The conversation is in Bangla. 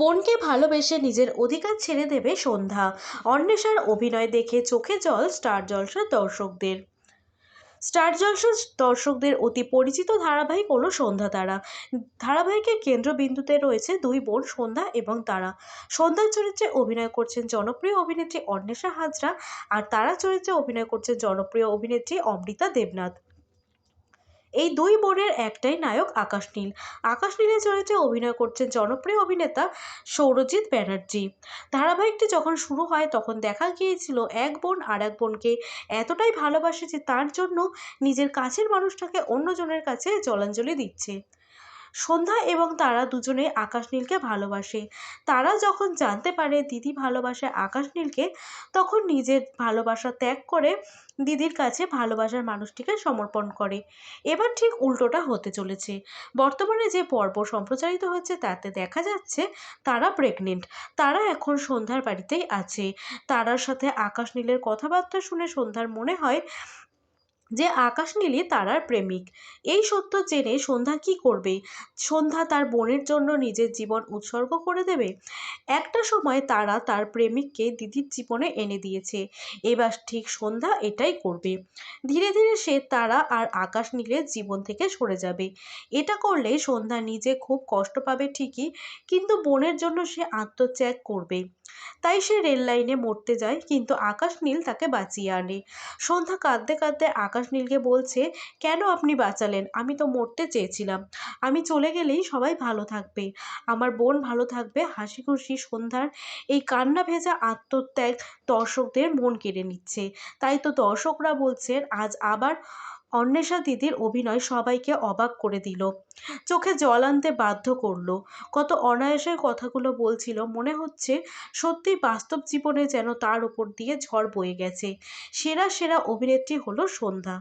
বোনকে ভালোবেসে নিজের অধিকার ছেড়ে দেবে সন্ধ্যা। অন্বেষার অভিনয় দেখে চোখে জল স্টার জলসার দর্শকদের। স্টার জলসার দর্শকদের অতি পরিচিত ধারাবাহিক হলো সন্ধ্যা তারা। ধারাবাহিকের কেন্দ্রবিন্দুতে রয়েছে দুই বোন সন্ধ্যা এবং তারা। সন্ধ্যার চরিত্রে অভিনয় করছেন জনপ্রিয় অভিনেত্রী অন্বেষা হাজরা আর তারা চরিত্রে অভিনয় করছেন জনপ্রিয় অভিনেত্রী অমৃতা দেবনাথ। এই দুই বোনের একটাই নায়ক আকাশ নীল। আকাশ নীলের চরিত্রে অভিনয় করছেন জনপ্রিয় অভিনেতা সৌরজিৎ ব্যানার্জি। ধারাবাহিকটি যখন শুরু হয়, তখন দেখা গিয়েছিল এক বোন আর এক বোনকে এতটাই ভালোবাসে যে তার জন্য নিজের কাছের মানুষটাকে অন্যজনের কাছে জলাঞ্জলি দিচ্ছে। সন্ধ্যা এবং তারা দুজনে আকাশ নীলকে ভালোবাসে। তারা যখন জানতে পারে দিদি ভালোবাসে আকাশ নীলকে, তখন নিজের ভালোবাসা ত্যাগ করে দিদির কাছে ভালোবাসার মানুষটিকে সমর্পণ করে। এবার ঠিক উল্টোটা হতে চলেছে। বর্তমানে যে পর্ব সম্প্রচারিত হচ্ছে, তাতে দেখা যাচ্ছে তারা প্রেগনেন্ট তারা এখন সন্ধ্যার বাড়িতেই আছে। তারার সাথে আকাশ নীলের কথাবার্তা শুনে সন্ধ্যার মনে হয় যে আকাশ নীলই তারার প্রেমিক। এই সত্য জেনে সন্ধ্যা কি করবে? সন্ধ্যা তার বোনের জন্য নিজের জীবন উৎসর্গ করে দেবে? একটা সময় তারা তার প্রেমিককে দিদির জীবনে এনে দিয়েছে। এবার ঠিক সন্ধ্যা এটাই করবে। ধীরে ধীরে সে তারা আর আকাশ নীলের জীবন থেকে সরে যাবে। এটা করলে সন্ধ্যা নিজে খুব কষ্ট পাবে ঠিকই, কিন্তু বোনের জন্য সে আত্মত্যাগ করবে। তাই সে রেল লাইনে মরতে যায়, কিন্তু আকাশ নীল তাকে বাঁচিয়ে আনে। সন্ধ্যা কাঁদতে কাঁদতে আকাশ নীলকে বলছে, কেন আপনি বাঁচালেন? আমি তো মরতে চেয়েছিলাম। আমি চলে গেলেই সবাই ভালো থাকবে। আমার বোন ভালো থাকবে, হাসি খুশি, সন্ধ্যার এই কান্না ভেজা আত্মত্যাগ দর্শকদের মন কেড়ে নিচ্ছে। তাই তো দর্শকরা বলছেন, আজ আবার অন্বেষা দিদির অভিনয় সবাইকে অবাক করে দিল। চোখে জল আনতে বাধ্য করল। কত অনায়াসের কথাগুলো বলছিল, মনে হচ্ছে সত্যি বাস্তব জীবনে যেন তার উপর দিয়ে ঝড় বয়ে গেছে। সেরা সেরা অভিনেত্রী হলো সন্ধ্যা।